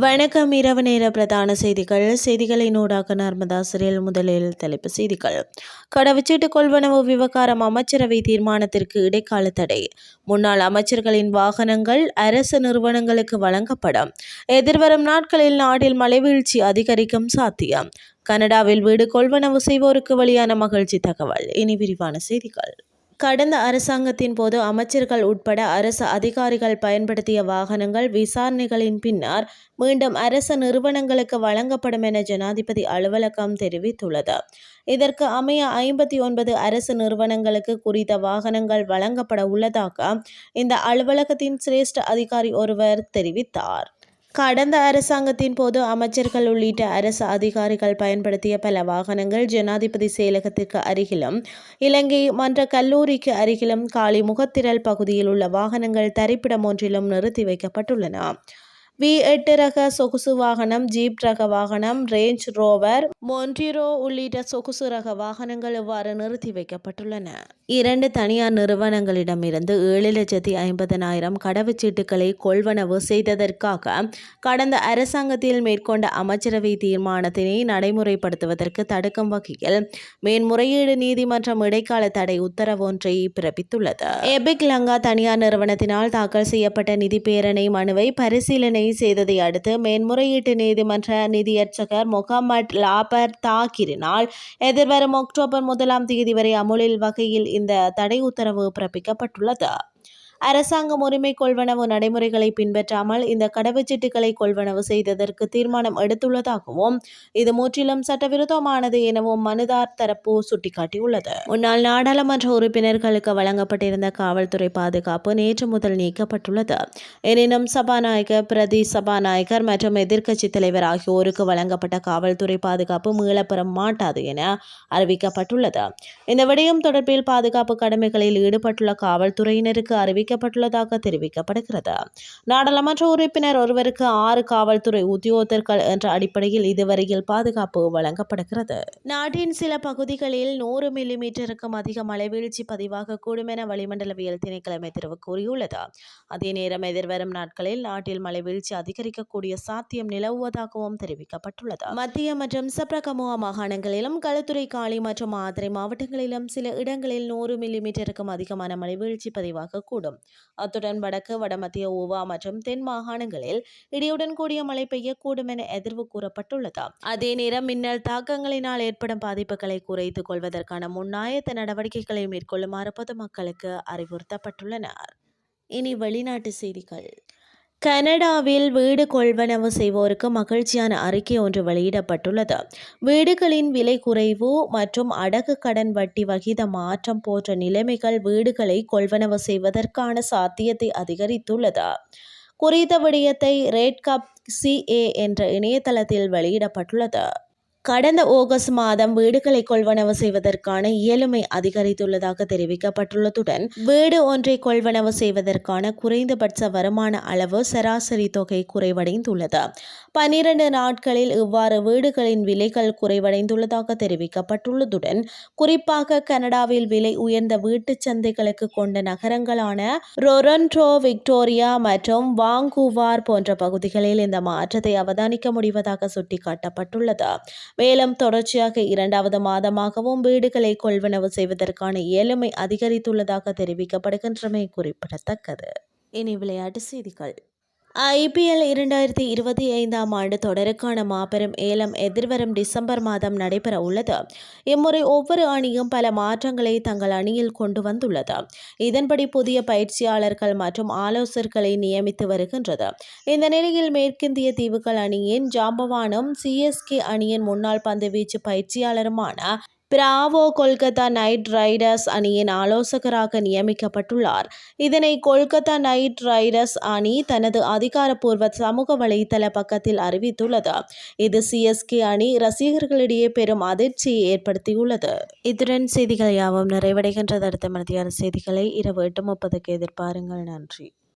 வணக்கம் இரவு நேர பிரதான செய்திகள். செய்திகளை நூடாக நர்மதா சிறையில் முதலில் தலைப்பு செய்திகள். கடவுச்சீட்டு கொள்வனவு விவகாரம் அமைச்சரவை தீர்மானத்திற்கு இடைக்கால தடை. முன்னாள் அமைச்சர்களின் வாகனங்கள் அரசு நிறுவனங்களுக்கு வழங்கப்படும். எதிர்வரும் நாட்களில் நாட்டில் மழைவீழ்ச்சி அதிகரிக்கும் சாத்தியம். கனடாவில் வீடு கொள்வனவு செய்வோருக்கு வெளியான மகிழ்ச்சி தகவல். இனி விரிவான செய்திகள். கடந்த அரசாங்கத்தின் போது அமைச்சர்கள் உட்பட அரசு அதிகாரிகள் பயன்படுத்திய வாகனங்கள் விசாரணைகளின் பின்னர் மீண்டும் அரச நிறுவனங்களுக்கு வழங்கப்படும் என ஜனாதிபதி அலுவலகம் தெரிவித்துள்ளது. இதற்கு அமைய ஐம்பத்தி ஒன்பது அரசு நிறுவனங்களுக்கு குறித்த வாகனங்கள் வழங்கப்பட உள்ளதாக இந்த அலுவலகத்தின் சிரேஷ்ட அதிகாரி ஒருவர் தெரிவித்தார். கடந்த அரசாங்கத்தின் போது அமைச்சர்கள் உள்ளிட்ட அரசு அதிகாரிகள் பயன்படுத்திய பல வாகனங்கள் ஜனாதிபதி செயலகத்திற்கு அருகிலும் இலங்கை மன்ற கல்லூரிக்கு அருகிலும் காளி முகத்திரல் பகுதியில் உள்ள வாகனங்கள் தரிப்பிடம் ஒன்றிலும் நிறுத்தி வைக்கப்பட்டுள்ளன. வி எட்டு ரக சொகுசு வாகனம் ஜீப் ரக வாகனம் ரேஞ்ச் ரோவர் மொன்டிரோ உள்ளிட்ட சொகுசு ரக வாகனங்கள் இவ்வாறு நிறுத்தி வைக்கப்பட்டுள்ளன. இரண்டு தனியார் நிறுவனங்களிடமிருந்து ஏழு லட்சத்தி ஐம்பதனாயிரம் கடவுச்சீட்டுகளை கொள்வனவு செய்ததற்காக கடந்த அரசாங்கத்தில் மேற்கொண்ட அமைச்சரவை தீர்மானத்தினை நடைமுறைப்படுத்துவதற்கு தடுக்கும் வகையில் மேன்முறையீடு நீதிமன்றம் இடைக்கால தடை உத்தரவு ஒன்றை பிறப்பித்துள்ளது. எபிக் லங்கா தனியார் நிறுவனத்தினால் தாக்கல் செய்யப்பட்ட நிதி பேரணை மனுவை பரிசீலனை செய்ததை அடுத்து மேன்முறையீட்டு நீதிமன்ற நிதியர்ச்சகர் முகமட் லாபர் தாக்கிரினால் எதிர்வரும் அக்டோபர் முதலாம் தேதி வரை அமுலில் வகையில் இந்த தடை உத்தரவு பிறப்பிக்கப்பட்டுள்ளது. அரசாங்கம் உரிமை கொள்வனவு நடைமுறைகளை பின்பற்றாமல் இந்த கடவுச்சீட்டுகளை கொள்வனவு செய்ததற்கு தீர்மானம் எடுத்துள்ளதாகவும் இது முற்றிலும் சட்டவிரோதமானது எனவும் மனுதார் தரப்பு சுட்டிக்காட்டியுள்ளது. முன்னாள் நாடாளுமன்ற உறுப்பினர்களுக்கு வழங்கப்பட்டிருந்த காவல்துறை பாதுகாப்பு நேற்று முதல் நீக்கப்பட்டுள்ளது. எனினும் சபாநாயகர் பிரதி சபாநாயகர் மற்றும் எதிர்க்கட்சி தலைவர் ஆகியோருக்கு வழங்கப்பட்ட காவல்துறை பாதுகாப்பு மீளப்பெற மாட்டாது என அறிவிக்கப்பட்டுள்ளது. இந்த விடயம் தொடர்பில் பாதுகாப்பு கடமைகளில் ஈடுபட்டுள்ள காவல்துறையினருக்கு அறிவிக்க வைக்கப்பட்டுள்ளதாக தெரிவிக்கப்படுகிறது. நாடாளுமன்ற உறுப்பினர் ஒருவருக்கு ஆறு காவல்துறை உத்தியோகத்தர்கள் என்ற அடிப்படையில் இதுவரையில் பாதுகாப்பு வழங்கப்படுகிறது. நாட்டின் சில பகுதிகளில் நூறு மில்லி மீட்டருக்கும் அதிக மழைவீழ்ச்சி பதிவாகக்கூடும் என வளிமண்டலவியல் திணைக்கிழமை தெரிவு கூறியுள்ளது. அதே நேரம் எதிர்வரும் நாட்களில் நாட்டில் மழைவீழ்ச்சி அதிகரிக்கக்கூடிய சாத்தியம் நிலவுவதாகவும் தெரிவிக்கப்பட்டுள்ளது. மத்திய மற்றும் சப்ரகமுவா மாகாணங்களிலும் களுத்துறை காளி மற்றும் ஆத்திரை மாவட்டங்களிலும் சில இடங்களில் நூறு மில்லி மீட்டருக்கும் அதிகமான மழைவீழ்ச்சி பதிவாகக்கூடும் அத்துடன் வடக்கு வடமத்திய ஓவா மற்றும் தென் மாகாணங்களில் இடியுடன் கூடிய மழை பெய்யக்கூடும் என எதிர்வு கூறப்பட்டுள்ளது. அதே நேரம் மின்னல் தாக்கங்களினால் ஏற்படும் பாதிப்புகளை குறைத்துக் கொள்வதற்கான முன்னாயத்த நடவடிக்கைகளை மேற்கொள்ளுமாறு பொதுமக்களுக்கு அறிவுறுத்தப்பட்டுள்ளனர். இனி வெளிநாட்டு செய்திகள். கனடாவில் வீடு கொள்வனவு செய்வோருக்கு மகிழ்ச்சியான அறிக்கை ஒன்று வெளியிடப்பட்டுள்ளது. வீடுகளின் விலை குறைவு மற்றும் அடகு கடன் வட்டி வகித மாற்றம் போன்ற நிலைமைகள் வீடுகளை கொள்வனவு செய்வதற்கான சாத்தியத்தை அதிகரித்துள்ளது. குறித்த விடயத்தை ரேட் கப் சிஏ என்ற இணையதளத்தில் வெளியிடப்பட்டுள்ளது. கடந்த ஆகஸ்ட் மாதம் வீடுகளை கொள்வனவு செய்வதற்கான இயலுமை அதிகரித்துள்ளதாக தெரிவிக்கப்பட்டுள்ளதுடன் வீடு ஒன்றை கொள்வனவு செய்வதற்கான குறைந்தபட்ச வருமான அளவு சராசரி தொகை குறைவடைந்துள்ளது. பனிரண்டு நாட்களில் இவ்வாறு வீடுகளின் விலைகள் குறைவடைந்துள்ளதாக தெரிவிக்கப்பட்டுள்ளதுடன் குறிப்பாக கனடாவில் விலை உயர்ந்த வீட்டுச் சந்தைகளுக்கு கொண்ட நகரங்களான ரொரன்டோ விக்டோரியா மற்றும் வாங்கூவார் போன்ற பகுதிகளில் இந்த மாற்றத்தை அவதானிக்க முடிவதாக சுட்டிக்காட்டப்பட்டுள்ளது. மேலும் தொடர்ச்சியாக இரண்டாவது மாதமாகவும் வீடுகளை கொள்வனவு செய்வதற்கான இயலுமை அதிகரித்துள்ளதாக தெரிவிக்கப்படுகின்றமை குறிப்பிடத்தக்கது. இனி விளையாட்டு செய்திகள். ஐபிஎல் இரண்டாயிரத்தி இருபத்தி ஐந்தாம் ஆண்டு தொடருக்கான மாபெரும் ஏலம் எதிர்வரும் டிசம்பர் மாதம் நடைபெற உள்ளது. இம்முறை ஒவ்வொரு அணியும் பல மாற்றங்களை தங்கள் அணியில் கொண்டு வந்துள்ளது. இதன்படி புதிய பயிற்சியாளர்கள் மற்றும் ஆலோசகர்களை நியமித்து வருகின்றது. இந்த நிலையில் மேற்கிந்திய தீவுகள் அணியின் ஜாம்பவானும் சிஎஸ்கே அணியின் முன்னாள் பந்துவீச்சு பயிற்சியாளருமான பிராவோ கொல்கத்தா நைட் ரைடர்ஸ் அணியின் ஆலோசகராக நியமிக்கப்பட்டுள்ளார். இதனை கொல்கத்தா நைட் ரைடர்ஸ் அணி தனது அதிகாரப்பூர்வ சமூக வலைதள பக்கத்தில் அறிவித்துள்ளது. இது சிஎஸ்கே அணி ரசிகர்களிடையே பெரும் அதிர்ச்சியை ஏற்படுத்தியுள்ளது. இத்துடன் செய்திகள் யாவும் நிறைவடைகின்றது. அடுத்த மத்தியான செய்திகளை இரவு எட்டு முப்பதுக்கு எதிர்பாருங்கள். நன்றி.